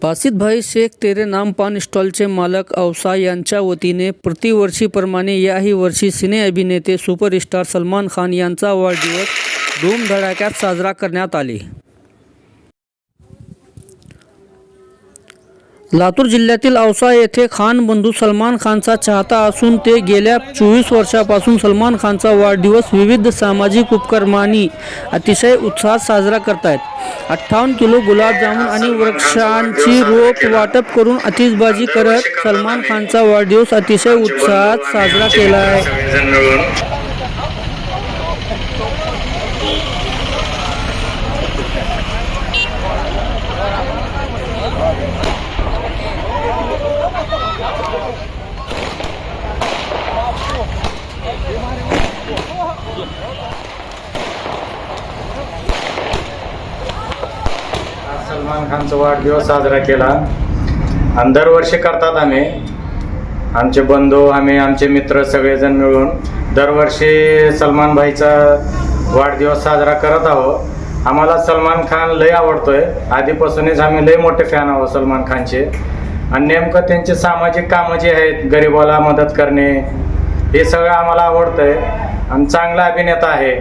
बासितभाई शेख तेरे नाम पान स्टॉलचे मालक औसा यांच्या वतीने प्रतिवर्षीप्रमाणे याही वर्षी सिने अभिनेते सुपरस्टार सलमान खान यांचा वाढदिवस धूमधडाक्यात साजरा करण्यात आले. लातूर जिल्ह्यातील औसा येथे खान बंधू सलमान खानचा चाहता असून ते गेल्या चोवीस वर्षापासून सलमान खानचा वाढदिवस विविध सामाजिक उपक्रमांनी अतिशय उत्साहात साजरा करतायत. अठ्ठावन्न किलो गुलाबजामुन आणि वृक्षांची रोप वाटप करून आतिषबाजी करत सलमान खानचा वाढदिवस अतिशय उत्साहात साजरा केला आहे सलमान खानचा वाढदिवस साजरा केला. आणि दरवर्षी करतात आम्ही. आमचे बंधू आम्ही आमचे मित्र सगळेजण मिळून दरवर्षी सलमान भाईचा वाढदिवस साजरा करत आहोत. आम्हाला सलमान खान लय आवडतोय. आधीपासूनच आम्ही लय मोठे फॅन आहोत सलमान खानचे. आणि नेमकं त्यांचे सामाजिक कामं जे आहेत गरिबाला मदत करणे हे सगळं आम्हाला आवडतंय. आणि चांगला अभिनेता आहे.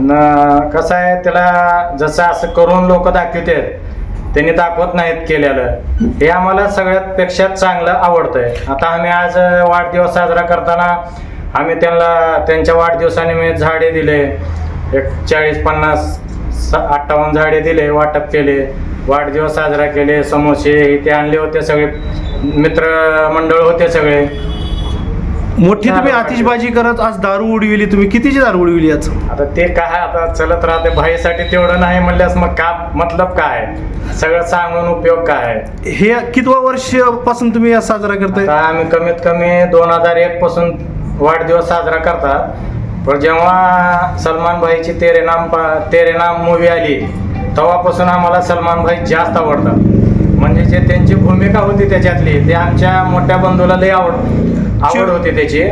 न कसं आहे त्याला जसं असं करून लोक दाखवतात त्यांनी दाखवत नाहीत केलेलं. हे आम्हाला सगळ्यात पेक्षा चांगलं आवडतंय. आता आम्ही आज वाढदिवस साजरा करताना आम्ही त्यांना त्यांच्या वाढदिवसानिमित्त झाडे दिले. एक चाळीस पन्नास स- अठ्ठावन्न झाडे दिले वाटप केले. वाढदिवस साजरा केले समोसे ते आणले होते सगळे. मित्र मंडळ होते सगळे. मोठी तुम्ही आतिषबाजी करत आज दारू उडविली तुम्ही कितीची दारू उडविली आज? आता ते काय आता चलत राहते भाईसाठी तेवढं नाही म्हणल्यास मग का मतलब काय? सगळं सांगून उपयोग काय? हे कितवा वर्षपासून तुम्ही आज साजरा करताय? आता आम्ही कमीत कमी दोन हजार एक पासून वाढदिवस साजरा करतात. पण जेव्हा सलमान भाईची तेरे नाम पा- तेरे नाम मूवी आली तेव्हापासून आम्हाला सलमान भाई जास्त आवडतात. म्हणजे जे त्यांची भूमिका होती त्याच्यातली ते आमच्या मोठ्या बंधूला लई आवड आवड होती त्याची.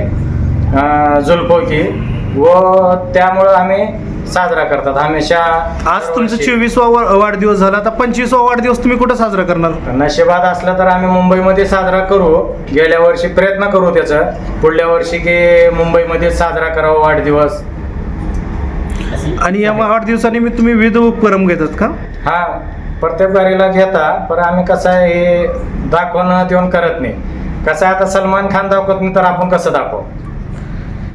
जुल्फोकी व त्यामुळं आम्ही साजरा करतात. हमेशा आज तुमचा चोवीसवा वा- वाढदिवस झाला. आता पंचवीसवा वाढदिवस तुम्ही कुठं साजरा करणार? नशिबात असलं तर आम्ही मुंबईमध्ये साजरा करू. गेल्या वर्षी प्रयत्न करू त्याचा. पुढल्या वर्षी की मुंबईमध्ये साजरा करावा वाढदिवस. आणि या वाढदिवसानिमित्त तुम्ही विविध उपक्रम घेतात का? हा. प्रत्येक बारीला घेता पण आम्ही कसं आहे हे दाखवणं देऊन करत नाही. कसं आहे आता सलमान खान दाखवत नाही तर आपण कसं दाखवू?